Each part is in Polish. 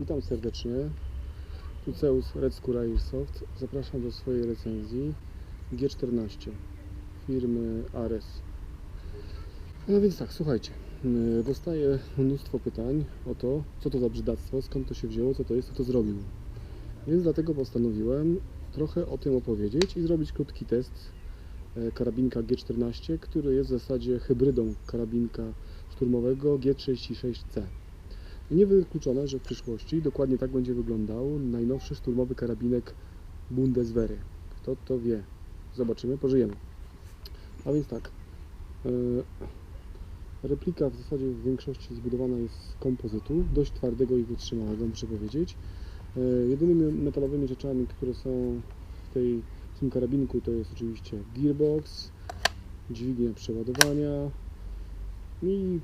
Witam serdecznie. Tu Zeus Red Skull Airsoft. Zapraszam do swojej recenzji G14 firmy Ares. No więc tak, słuchajcie. Yy, Dostaję mnóstwo pytań o to, co to za brzydactwo, skąd to się wzięło, co to jest, kto to zrobił. Więc dlatego postanowiłem trochę o tym opowiedzieć i zrobić krótki test e, karabinka G14, który jest w zasadzie hybrydą karabinka szturmowego G36C. Niewykluczone, że w przyszłości dokładnie tak będzie wyglądał najnowszy szturmowy karabinek Bundeswehry. Kto to wie? Zobaczymy, pożyjemy. A więc tak. e, Replika w zasadzie w większości zbudowana jest z kompozytu, dość twardego i wytrzymałego, muszę powiedzieć. E, Jedynymi metalowymi rzeczami, które są w, tej, w tym karabinku, to jest oczywiście gearbox, dźwignia przeładowania i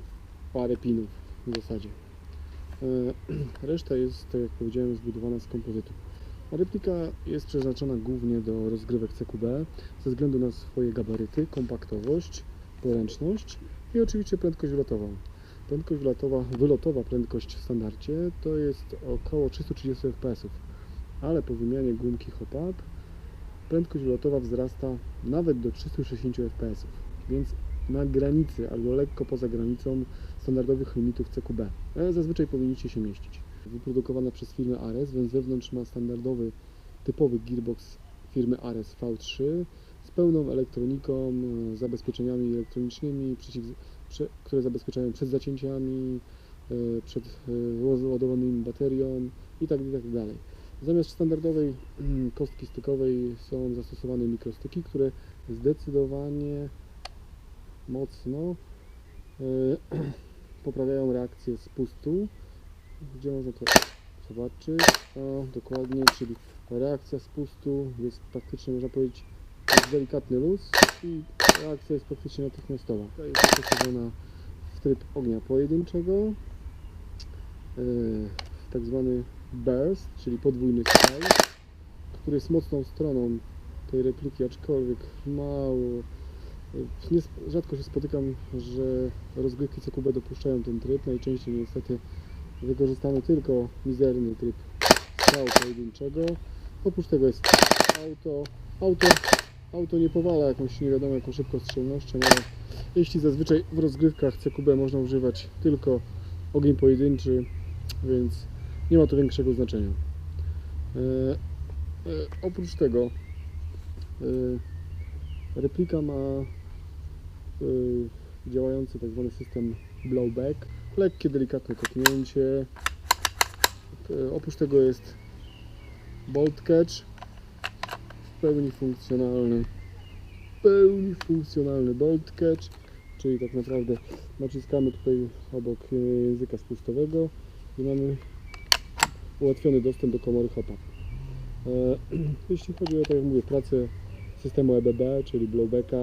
parę pinów w zasadzie. E, Reszta jest, tak jak powiedziałem, zbudowana z kompozytu. Replika jest przeznaczona głównie do rozgrywek CQB ze względu na swoje gabaryty, kompaktowość, poręczność i oczywiście prędkość wylotową. Prędkość wylotowa, wylotowa prędkość w standardzie to jest około 330 fps, ale po wymianie gumki hop-up prędkość wylotowa wzrasta nawet do 360 fps, więc na granicy albo lekko poza granicą standardowych limitów CQB. E, Zazwyczaj powinniście się mieścić. Wyprodukowana przez firmę Ares, więc wewnątrz ma standardowy, typowy gearbox firmy Ares V3 z pełną elektroniką, e, zabezpieczeniami elektronicznymi, przeciw, prze, które zabezpieczają przed zacięciami, e, przed e, ładowanymi baterią itd. itd. Zamiast standardowej mm, kostki stykowej są zastosowane mikrostyki, które zdecydowanie mocno e, poprawiają reakcję spustu. Gdzie można to zobaczyć? O, dokładnie, czyli reakcja spustu jest praktycznie, można powiedzieć, delikatny luz i reakcja jest praktycznie natychmiastowa. To jest zastosowana w tryb ognia pojedynczego, e, tak zwany burst, czyli podwójny strzał, który jest mocną stroną tej repliki, aczkolwiek mało nie, rzadko się spotykam, że rozgrywki CQB dopuszczają ten tryb. Najczęściej niestety wykorzystamy tylko mizerny tryb strzału pojedynczego. Oprócz tego jest auto. Auto, auto nie powala jakąś nie wiadomo jaką szybkostrzelnością, ale jeśli zazwyczaj w rozgrywkach CQB można używać tylko ogień pojedynczy, więc nie ma to większego znaczenia. E, e, oprócz tego e, replika ma działający tak zwany system blowback, lekkie, delikatne kopnięcie. Y, oprócz tego jest bolt catch, w pełni funkcjonalny, w pełni funkcjonalny bolt catch, czyli tak naprawdę naciskamy tutaj obok y, języka spustowego i mamy ułatwiony dostęp do komory hopa. E, Jeśli chodzi o, tak jak mówię, pracę systemu EBB, czyli blowbacka,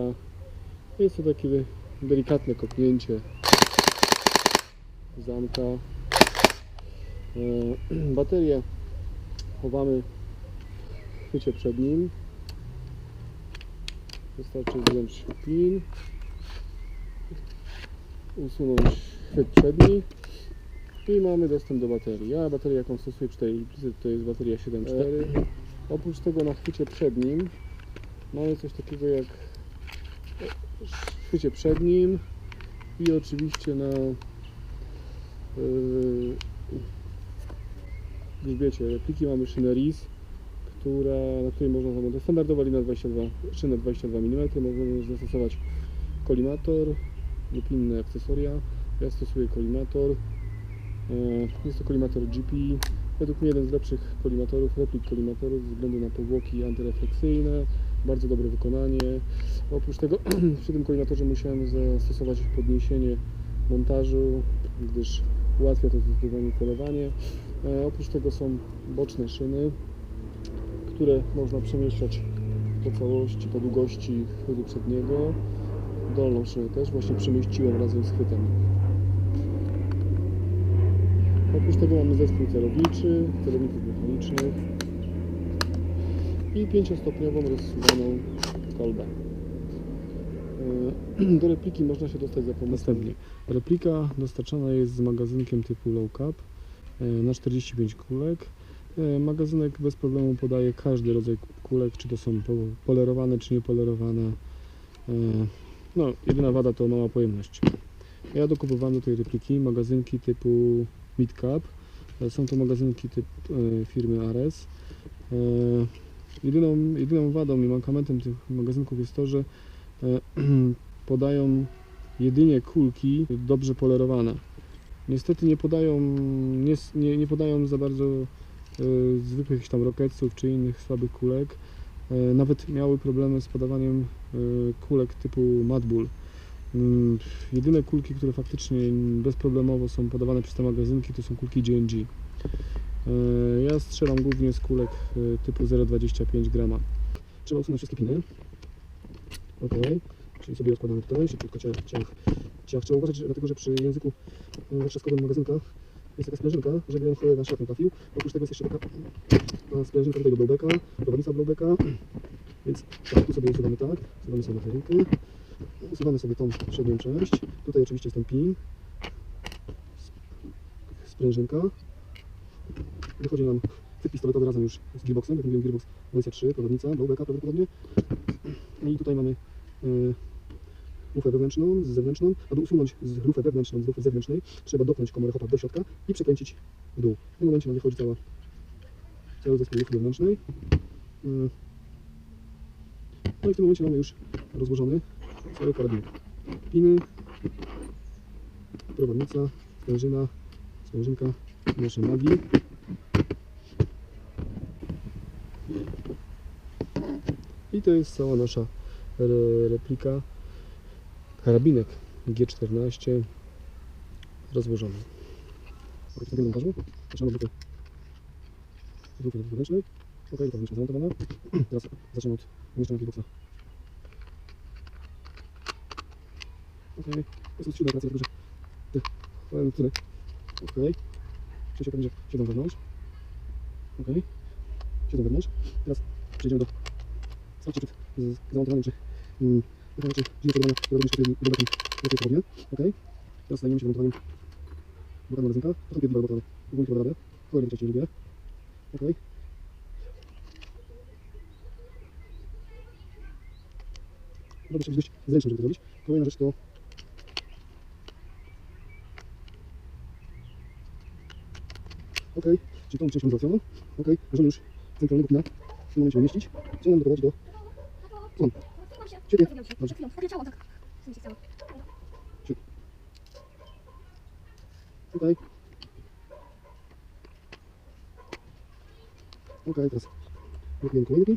jest to takie delikatne kopnięcie zamka. E, Baterię chowamy w chwycie przed nim. Wystarczy zdjąć pin, usunąć chwyt przedni i mamy dostęp do baterii. Ja baterię jaką stosuję przy tej liczbie to jest bateria 7.4. Oprócz tego na chwycie przednim mamy coś takiego jak chwycie przednim i oczywiście na yy, grzbiecie repliki mamy szynę RIS, która, na której można zamontować standardowa lina 22, szyna 22 mm, można zastosować kolimator lub inne akcesoria. Ja stosuję kolimator. Yy, Jest to kolimator GP. Według mnie jeden z lepszych kolimatorów, replik kolimatorów ze względu na powłoki antyrefleksyjne, bardzo dobre wykonanie. Oprócz tego przy tym kolimatorze musiałem zastosować podniesienie montażu, gdyż ułatwia to zdecydowanie celowanie. E, oprócz tego są boczne szyny, które można przemieszczać po całości, po długości chwytu przedniego. Dolną szynę też właśnie przemieściłem razem z chwytem. Oprócz tego mamy zespół celowniczy, celowników mechanicznych i pięciostopniową rozsuwaną kolbę. E, Do repliki można się dostać za pomocą. Następnie. Replika dostarczana jest z magazynkiem typu low cap. e, na 45 kulek. E, Magazynek bez problemu podaje każdy rodzaj kulek, czy to są po- polerowane, czy niepolerowane. No, jedyna wada to mała pojemność. Ja dokupowałem do tej repliki magazynki typu Midcap. Są to magazynki typ e, firmy Ares. Jedyną, jedyną wadą i mankamentem tych magazynków jest to, że e, podają jedynie kulki dobrze polerowane. Niestety nie podają, nie, nie, nie podają za bardzo e, zwykłych tam roketsów czy innych słabych kulek. E, nawet miały problemy z podawaniem kulek typu Mad Bull. Mm, Jedyne kulki, które faktycznie bezproblemowo są podawane przez te magazynki, to są kulki GNG. E, Ja strzelam głównie z kulek e, typu 0,25 grama. Trzeba usunąć wszystkie piny. Ok, czyli sobie rozkładamy tutaj, szybciutko ciach, ciach, ciach. Trzeba uważać, dlatego że przy języku e, warszawskowym magazynka jest taka sprężynka, żeby on na szlak nie trafił. Oprócz tego jest jeszcze taka ta sprężynka tutaj do blowbacka, prowadnica blowbacka. Więc tak, tu sobie usuwamy tak, usuwamy sobie baterynkę, usuwamy sobie tą przednią część. Tutaj oczywiście jest ten pin, sprężynka. Wychodzi nam chwyt pistoletowy razem już z gearboxem, jak mówiłem gearbox wersja 3, prowadnica, blowbacka prawdopodobnie. I tutaj mamy y, lufę wewnętrzną z zewnętrzną. Aby usunąć z lufę wewnętrzną z lufy zewnętrznej, trzeba dopnąć komorę hopa do środka i przekręcić w dół. W tym momencie nam wychodzi cała, cały zespół lufy wewnętrznej. Y, No i w tym momencie mamy już rozłożony cały karabinek. Piny, prowadnica, sprężyna, sprężynka, nasze magi. I to jest cała nasza re- replika. Karabinek G14 rozłożony. W tym montażu zaczynamy od grupy wewnętrznej. Ok, to wewnętrzna zamontowana. Teraz zaczynamy od umieszczenia gearboxa. Ok, jest odcinek operacja, tylko że te tyle. Ok, Krzysiek będzie siedzą wewnątrz. Ok, siedzą wewnątrz. Teraz przejdziemy do starcia przed z- zamontowaniem trzech mm, drzwi sterowania, które również sobie dodatkiem lepiej powodnie. Ok, teraz zajmiemy się montowaniem bokana magazynka. To są dwa bokany. Ogólnie chyba radę. Kolejne części lubię. Ok. Robię coś dość zręcznie, żeby to zrobić. Kolejna rzecz to Ok, czyli tą część mamy załatwioną. Ok, możemy już centralnego pina w tym momencie umieścić. Co nam doprowadzi do... Mam. Świetnie. Dobrze. Sensie cało. Ok. Teraz blokujemy kolejny pin.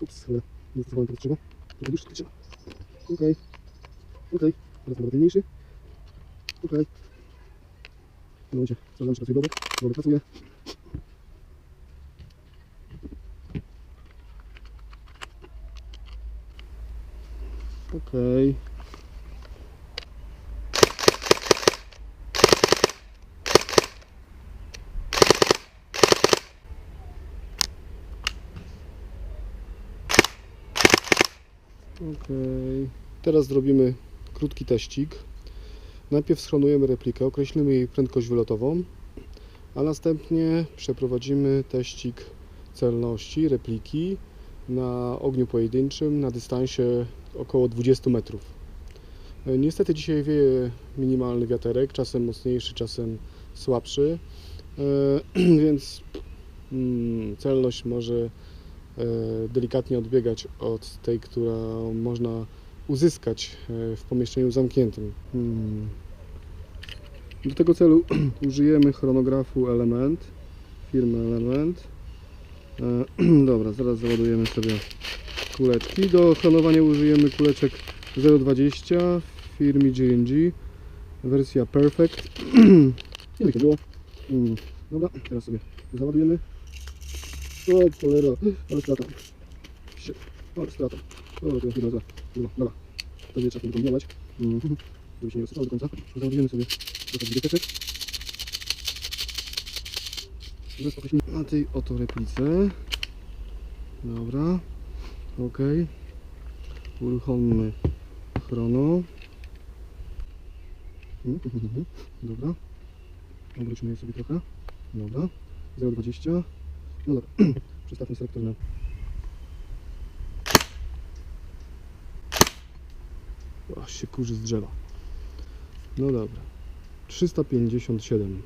Ups, ale nie zdecydowałem teraz trzeba. To już trzeba. Ok. Ok, teraz nawet mniejszy. Ok. Tym momencie sprawdzamy, czy pracuje. Dobry pracuje. Okej. Okej. Teraz zrobimy krótki teścik. Najpierw schronujemy replikę, określimy jej prędkość wylotową, a następnie przeprowadzimy teścik celności repliki na ogniu pojedynczym na dystansie około 20 metrów. E, Niestety dzisiaj wieje minimalny wiaterek, czasem mocniejszy, czasem słabszy, e, więc mm, celność może e, delikatnie odbiegać od tej, którą można uzyskać e, w pomieszczeniu zamkniętym. Hmm. Do tego celu użyjemy chronografu Element, firmy Element. E, Dobra, zaraz załadujemy sobie kuleczki. Do chronowania użyjemy kuleczek 0,20 w firmie GNG, wersja Perfect. Jak to było. Mm, Dobra, teraz sobie załadujemy. O, cholera, ale strata. Ale strata. Dobra, to chyba za. Dobra, dobra. To nie trzeba kombinować. Mm, żeby się nie rozsypało do końca. Załadujemy sobie trochę biblioteczek. Teraz poprosimy na tej oto replice. Dobra. Ok. Uruchommy chrono. Mhm, mhm, mhm. Dobra. Obróćmy je sobie trochę. Dobra. 0,20. No dobra. Przestawmy selektor na... Aż się kurzy z drzewa. No dobra. 357.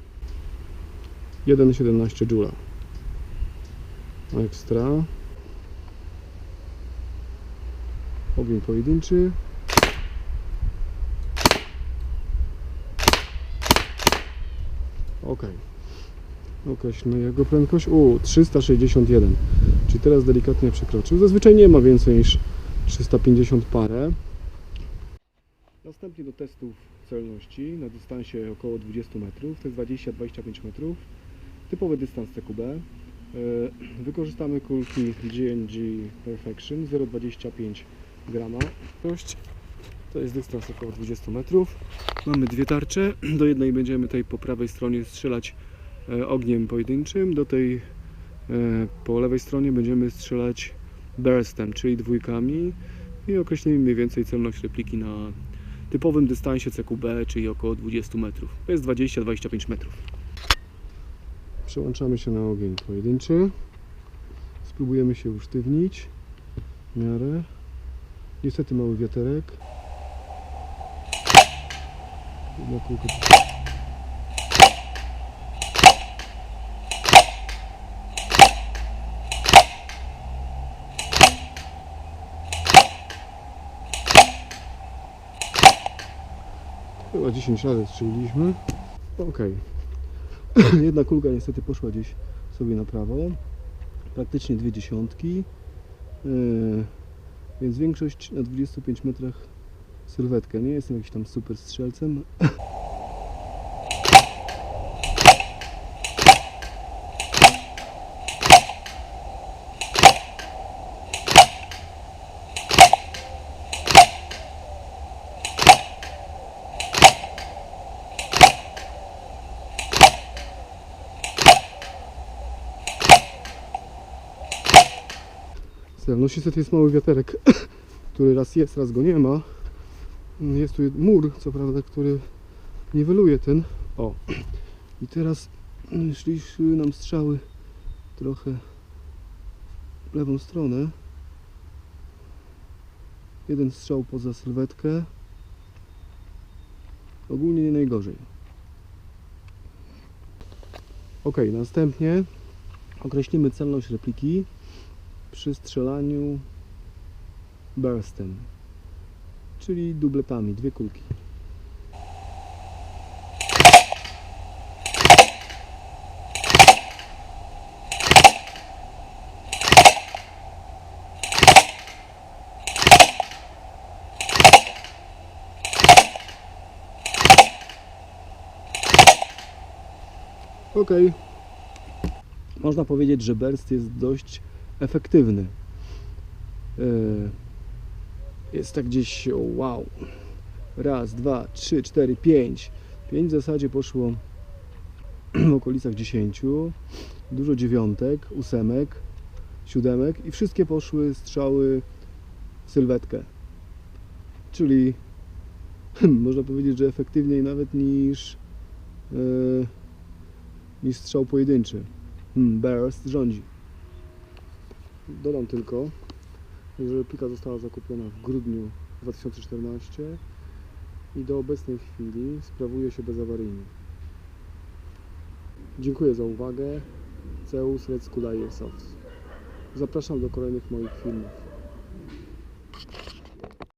1,17 Joule. Ekstra. Ogień pojedynczy. Ok. Określmy jego prędkość. U, 361. Czyli teraz delikatnie przekroczył. Zazwyczaj nie ma więcej niż 350 parę. Następnie do testów celności na dystansie około 20 metrów. To jest 20-25 metrów. Typowy dystans CQB. E, Wykorzystamy kulki GNG Perfection 0,25 grama. To jest dystans około 20 metrów. Mamy dwie tarcze. Do jednej będziemy tej po prawej stronie strzelać e, ogniem pojedynczym, do tej e, po lewej stronie będziemy strzelać burstem, czyli dwójkami i określimy mniej więcej celność repliki na typowym dystansie CQB, czyli około 20 metrów. To jest 20-25 metrów. Przełączamy się na ogień pojedynczy. Spróbujemy się usztywnić w miarę. Niestety mały wiaterek. Jedna kulka Chyba 10 razy strzeliliśmy. Ok. Jedna kulka niestety poszła gdzieś sobie na prawo. Praktycznie dwie dziesiątki. Yy, więc większość na 25 metrach sylwetkę. Nie jestem jakiś tam super strzelcem. No niestety jest mały wiaterek, który raz jest, raz go nie ma. Jest tu mur, co prawda, który niweluje ten. O. I teraz szli szły nam strzały trochę w lewą stronę. Jeden strzał poza sylwetkę. Ogólnie nie najgorzej. Ok, następnie określimy celność repliki przy strzelaniu burstem, czyli dubletami, dwie kulki. Ok. Można powiedzieć, że burst jest dość efektywny. E, Jest tak gdzieś, wow, raz, dwa, trzy, cztery, pięć. Pięć w zasadzie poszło w okolicach dziesięciu. Dużo dziewiątek, ósemek, siódemek i wszystkie poszły strzały w sylwetkę. Czyli można powiedzieć, że efektywniej nawet niż, e, niż strzał pojedynczy. Hmm, burst rządzi. Dodam tylko, że replika została zakupiona w grudniu 2014 i do obecnej chwili sprawuje się bezawaryjnie. Dziękuję za uwagę. Zeus Red Airsoft. Zapraszam do kolejnych moich filmów.